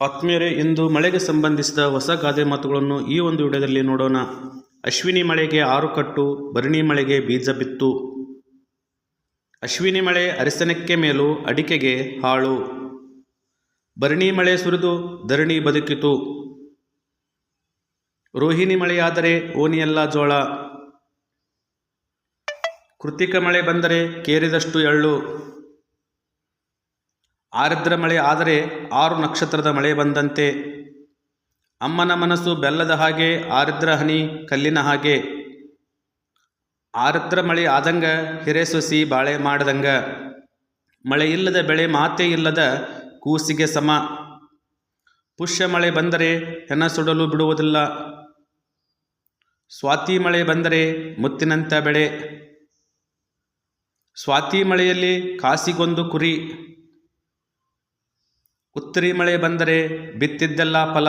ಆತ್ಮೀಯರೇ, ಇಂದು ಮಳೆಗೆ ಸಂಬಂಧಿಸಿದ ಹೊಸ ಗಾದೆ ಮಾತುಗಳನ್ನು ಈ ಒಂದು ವಿಡಿಯೋದಲ್ಲಿ ನೋಡೋಣ. ಅಶ್ವಿನಿ ಮಳೆಗೆ ಆರು ಕಟ್ಟು, ಭರಣಿ ಮಳೆಗೆ ಬೀಜ ಬಿತ್ತು. ಅಶ್ವಿನಿ ಮಳೆ ಅರಿಸನಕ್ಕೆ ಮೇಲೂ, ಅಡಿಕೆಗೆ ಹಾಳು. ಭರಣಿ ಮಳೆ ಸುರಿದು ಧರಣಿ ಬದುಕಿತು. ರೋಹಿಣಿ ಮಳೆಯಾದರೆ ಓನಿಯಲ್ಲ ಜೋಳ. ಕೃತಿಕ ಮಳೆ ಬಂದರೆ ಕೇರಿದಷ್ಟು ಎಳ್ಳು. ಆರ್ದ್ರ ಮಳೆ ಆದರೆ ಆರು ನಕ್ಷತ್ರದ ಮಳೆ ಬಂದಂತೆ. ಅಮ್ಮನ ಮನಸ್ಸು ಬೆಲ್ಲದ ಹಾಗೆ, ಆರಿದ್ರ ಹನಿ ಕಲ್ಲಿನ ಹಾಗೆ. ಆರಿದ್ರ ಮಳೆ ಆದಂಗ ಹಿರೇಸೊಸಿ ಬಾಳೆ ಮಾಡದಂಗ. ಮಳೆ ಇಲ್ಲದ ಬೆಳೆ ಮಾತೇ ಇಲ್ಲದ ಕೂಸಿಗೆ ಸಮ. ಪುಷ್ಯ ಮಳೆ ಬಂದರೆ ಹೆಣ ಸುಡಲು ಬಿಡುವುದಿಲ್ಲ. ಸ್ವಾತಿ ಮಳೆ ಬಂದರೆ ಮುತ್ತಿನಂಥ ಬೆಳೆ. ಸ್ವಾತಿ ಮಳೆಯಲ್ಲಿ ಕಾಸಿಗೊಂದು ಕುರಿ. ಉತ್ತರಿ ಮಳೆ ಬಂದರೆ ಬಿತ್ತಿದ್ದೆಲ್ಲ ಫಲ.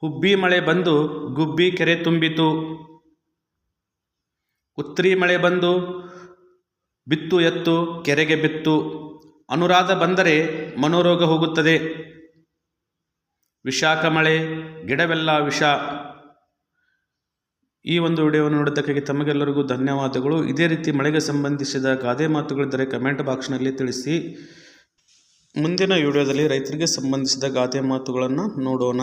ಹುಬ್ಬಿ ಮಳೆ ಬಂದು ಗುಬ್ಬಿ ಕೆರೆ ತುಂಬಿತು. ಉತ್ತರಿ ಮಳೆ ಬಂದು ಬಿತ್ತು ಎತ್ತು ಕೆರೆಗೆ ಬಿತ್ತು. ಅನುರಾಧ ಬಂದರೆ ಮನೋರೋಗ ಹೋಗುತ್ತದೆ. ವಿಶಾಖ ಮಳೆ, ಗಿಡವೆಲ್ಲ ವಿಷ. ಈ ಒಂದು ವಿಡಿಯೋವನ್ನು ನೋಡಿದ್ದಕ್ಕಾಗಿ ತಮಗೆಲ್ಲರಿಗೂ ಧನ್ಯವಾದಗಳು. ಇದೇ ರೀತಿ ಮಳೆಗೆ ಸಂಬಂಧಿಸಿದ ಗಾದೆ ಮಾತುಗಳಿದ್ದರೆ ಕಮೆಂಟ್ ಬಾಕ್ಸ್ನಲ್ಲಿ ತಿಳಿಸಿ. ಮುಂದಿನ ವಿಡಿಯೋದಲ್ಲಿ ರೈತರಿಗೆ ಸಂಬಂಧಿಸಿದ ಗಾದೆ ಮಾತುಗಳನ್ನು ನೋಡೋಣ.